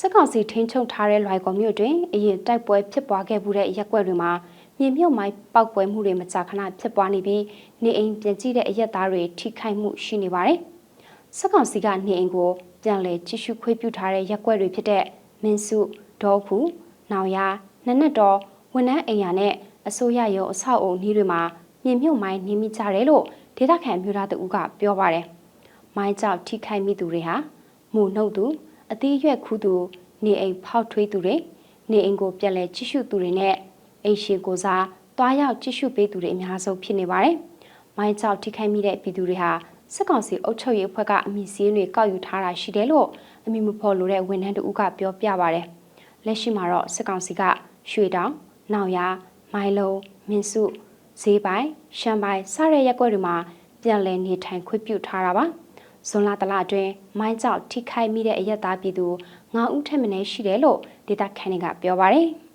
စစ်ကောင်စီထိန်းချုပ်ထားတဲ့လွိုင်ကော်မြို့တွင်အရင်တိုက်ပွဲဖြစ်ပွားခဲ့မှုတဲ့ရက်ွက်တွေမှာမြေမြုပ်မိုင်းပောက်ကွဲမှုတွေမကြာခဏဖြစ်ပွားနေပြီးနေအိမ်ပြင်ကြည့်တဲ့အရက်သားတွေထိခိုက်မှုရှိနေပါတယ်။စစ်ကောင်စီကနေအိမ်ကိုပြန်လည်ကြည့်ရှုခွေးပြုထားတဲ့ရက်ွက်တွေဖြစ်တဲ့မင်းစုဒေါ်ဖူနောင်ရနနက်တော်ဝန်ထမ်းအိမ်ယာနဲ့အစိုးရရုံအဆောက်အုံဤတွေမှာမြေမြုပ်မိုင်းနေမိကြတယ်လို့ဒေသခံမြို့သားတဦးကပြောပါတယ်။မိုင်းကြောင့်ထိခိုက်မိသူတွေဟာမူနှုတ်သူ အသီးရွက်ခူးသူနေအိမ်ဖောက်ထွေးသူတွေနေအိမ်ကိုပြန်လဲကြည့်ရှုသူတွေနဲ့အိမ်ရှိကိုစားတွားရောက်ကြည့်ရှုပေးသူတွေအများဆုံးဖြစ်နေပါတယ်။မိုင်းကြောင့်ထိခိုက်မိတဲ့ပြည်သူတွေဟာစစ်ကောင်စီအုပ်ချုပ်ရေးအဖွဲ့ကအမိစည်းတွေကောက်ယူထားတာရှိတယ်လို့အမိမဖော်လို့တဲ့ဝန်ထမ်းတဦးကပြောပြပါတယ်။လက်ရှိမှာတော့စစ်ကောင်စီကရွှေတောင်၊နောင်ရ၊မိုင်လုံး၊မင်းစုဈေးပိုင်းရှမ်းပိုင်းစတဲ့ရက်ကွက်တွေမှာပြန်လည်နေထိုင်ခွင့်ပြုထားတာပါ ဇွန်လတလအတွင်းမိုင်းကြောက်ထိခိုက်မိတဲ့အရက်သားပြည်သူ9ဦးထက်မနည်းရှိတယ်လို့ဒေတာခန်တွေကပြောပါတယ်။